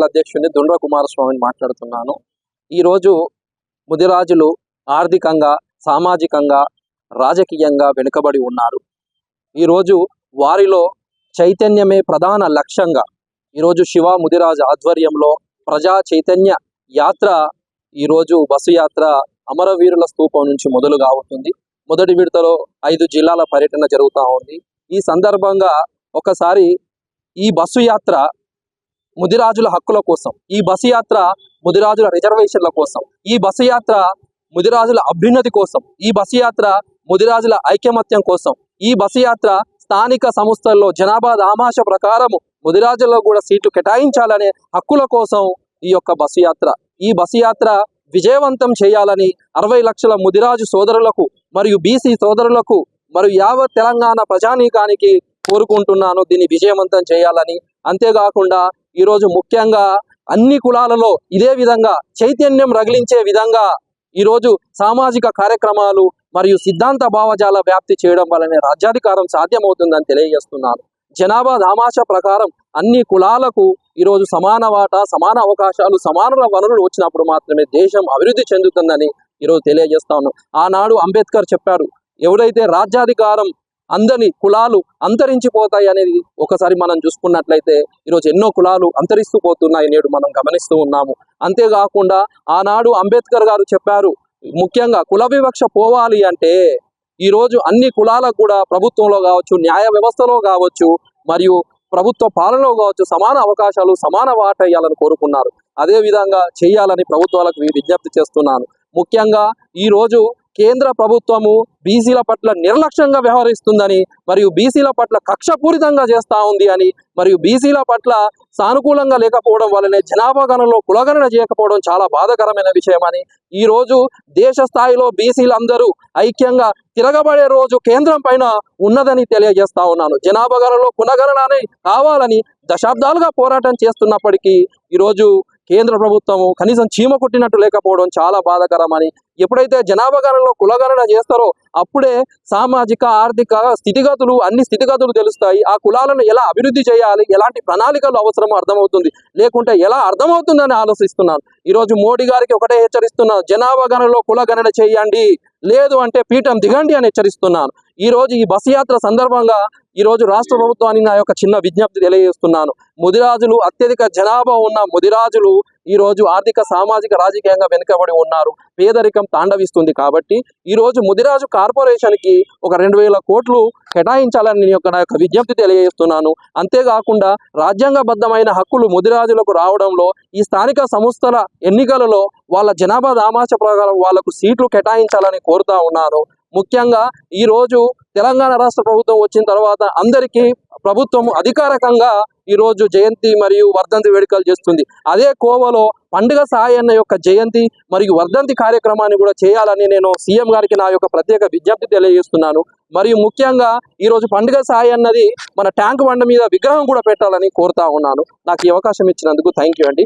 అధ్యక్షుడిని దుండ్ర కుమారస్వామిని మాట్లాడుతున్నాను. ఈరోజు ముదిరాజులు ఆర్థికంగా సామాజికంగా రాజకీయంగా వెనుకబడి ఉన్నారు. ఈరోజు వారిలో చైతన్యమే ప్రధాన లక్ష్యంగా ఈరోజు శివ ముదిరాజ్ ఆధ్వర్యంలో ప్రజా చైతన్య యాత్ర ఈరోజు బస్సు యాత్ర అమరవీరుల స్తూపం నుంచి మొదలు కావుతుంది మొదటి విడతలో ఐదు జిల్లాల పర్యటన జరుగుతూ ఉంది. ఈ సందర్భంగా ఒకసారి ఈ బస్సు యాత్ర ముదిరాజుల హక్కుల కోసం ఈ బస్సు యాత్ర ముదిరాజుల రిజర్వేషన్ల కోసం ఈ బస్సు యాత్ర ముదిరాజుల అభ్యున్నతి కోసం ఈ బస్సు యాత్ర ముదిరాజుల ఐకమత్యం కోసం ఈ బస్సు యాత్ర స్థానిక సంస్థల్లో జనాభా దామాష ప్రకారము ముదిరాజుల్లో కూడా సీట్లు కేటాయించాలనే హక్కుల కోసం ఈ యొక్క బస్సు యాత్ర. ఈ బస్సు యాత్ర విజయవంతం చేయాలని అరవై లక్షల ముదిరాజు సోదరులకు మరియు బీసీ సోదరులకు మరియు యావత్ తెలంగాణ ప్రజానీకానికి కోరుకుంటున్నాను. దీన్ని విజయవంతం చేయాలని అంతేకాకుండా ఈరోజు ముఖ్యంగా అన్ని కులాలలో ఇదే విధంగా చైతన్యం రగిలించే విధంగా ఈరోజు సామాజిక కార్యక్రమాలు మరియు సిద్ధాంత భావజాల వ్యాప్తి చేయడం వల్లనే రాజ్యాధికారం సాధ్యమవుతుందని తెలియజేస్తున్నాను. జనాభా దామాష ప్రకారం అన్ని కులాలకు ఈరోజు సమాన వాటా సమాన అవకాశాలు సమాన వనరులు వచ్చినప్పుడు మాత్రమే దేశం అభివృద్ధి చెందుతుందని ఈరోజు తెలియజేస్తాను. ఆనాడు అంబేద్కర్ చెప్పారు ఎవరైతే రాజ్యాధికారం అందని కులాలు అంతరించిపోతాయి అనేది ఒకసారి మనం చూసుకున్నట్లయితే ఈరోజు ఎన్నో కులాలు అంతరిస్తూ పోతున్నాయి నేడు మనం గమనిస్తూ ఉన్నాము. అంతేకాకుండా ఆనాడు అంబేద్కర్ గారు చెప్పారు ముఖ్యంగా కుల వివక్ష పోవాలి అంటే ఈరోజు అన్ని కులాలకు కూడా ప్రభుత్వంలో కావచ్చు న్యాయ వ్యవస్థలో కావచ్చు మరియు ప్రభుత్వ పాలనలో కావచ్చు సమాన అవకాశాలు సమాన వాటా ఇవ్వాలని కోరుకున్నారు. అదే విధంగా చేయాలని ప్రభుత్వాలకు విజ్ఞప్తి చేస్తున్నాను. ముఖ్యంగా ఈ రోజు కేంద్ర ప్రభుత్వము బీసీల పట్ల నిర్లక్ష్యంగా వ్యవహరిస్తుందని మరియు బీసీల పట్ల కక్షపూరితంగా చేస్తూ ఉంది అని మరియు బీసీల పట్ల సానుకూలంగా లేకపోవడం వల్లనే జనాభా గణనలో కులగణన చేయకపోవడం చాలా బాధాకరమైన విషయం అని. ఈ రోజు దేశ స్థాయిలో బీసీలందరూ ఐక్యంగా తిరగబడే రోజు కేంద్రం పైన ఉన్నదని తెలియజేస్తా ఉన్నాను. జనాభా గణనలో పునగణన కావాలని దశాబ్దాలుగా పోరాటం చేస్తున్నప్పటికీ ఈరోజు కేంద్ర ప్రభుత్వము కనీసం చీమ కుట్టినట్టు లేకపోవడం చాలా బాధాకరమని ఎప్పుడైతే జనాభా గణనలో కులగణన చేస్తారో అప్పుడే సామాజిక ఆర్థిక స్థితిగతులు అన్ని స్థితిగతులు తెలుస్తాయి. ఆ కులాలను ఎలా అభివృద్ధి చేయాలి? ఎలాంటి ప్రణాళికలు అవసరమో అర్థమవుతుంది. లేకుంటే ఎలా అర్థమవుతుందని ఆలోచిస్తున్నాను ఈరోజు మోడీ గారికి ఒకటే హెచ్చరిస్తున్నాను జనాభా గణనలో కులగణన చేయండి. లేదు అంటే పీఠం దిగండి అని హెచ్చరిస్తున్నాను ఈ రోజు ఈ బస్ యాత్ర సందర్భంగా ఈ రోజు రాష్ట్ర ప్రభుత్వానికి నా యొక్క చిన్న విజ్ఞప్తి తెలియజేస్తున్నాను. ముదిరాజులు అత్యధిక జనాభా ఉన్న ముదిరాజులు ఈ రోజు ఆర్థిక సామాజిక రాజకీయంగా వెనుకబడి ఉన్నారు. పేదరికం తాండవిస్తుంది కాబట్టి ఈ రోజు ముదిరాజు కార్పొరేషన్కి ఒక రెండు వేల కోట్లు కేటాయించాలని నేను యొక్క నా యొక్క విజ్ఞప్తి తెలియజేస్తున్నాను. అంతేకాకుండా రాజ్యాంగబద్ధమైన హక్కులు ముదిరాజులకు రావడంలో ఈ స్థానిక సంస్థల ఎన్నికలలో వాళ్ళ జనాభా దామాష ప్రకారం వాళ్ళకు సీట్లు కేటాయించాలని కోరుతా ఉన్నాను. ముఖ్యంగా ఈ రోజు తెలంగాణ రాష్ట్ర ప్రభుత్వం వచ్చిన తర్వాత అందరికీ ప్రభుత్వం అధికారికంగా ఈ రోజు జయంతి మరియు వర్ధంతి వేడుకలు చేస్తుంది. అదే కోవలో పండుగ సాయన్న యొక్క జయంతి మరియు వర్ధంతి కార్యక్రమాన్ని కూడా చేయాలని నేను సీఎం గారికి నా యొక్క ప్రత్యేక విజ్ఞప్తి తెలియజేస్తున్నాను. మరియు ముఖ్యంగా ఈరోజు పండుగ సాయి అన్నది మన ట్యాంక్ బండ మీద విగ్రహం కూడా పెట్టాలని కోరుతా ఉన్నాను. నాకు ఈ అవకాశం ఇచ్చినందుకు థ్యాంక్ యూ అండి.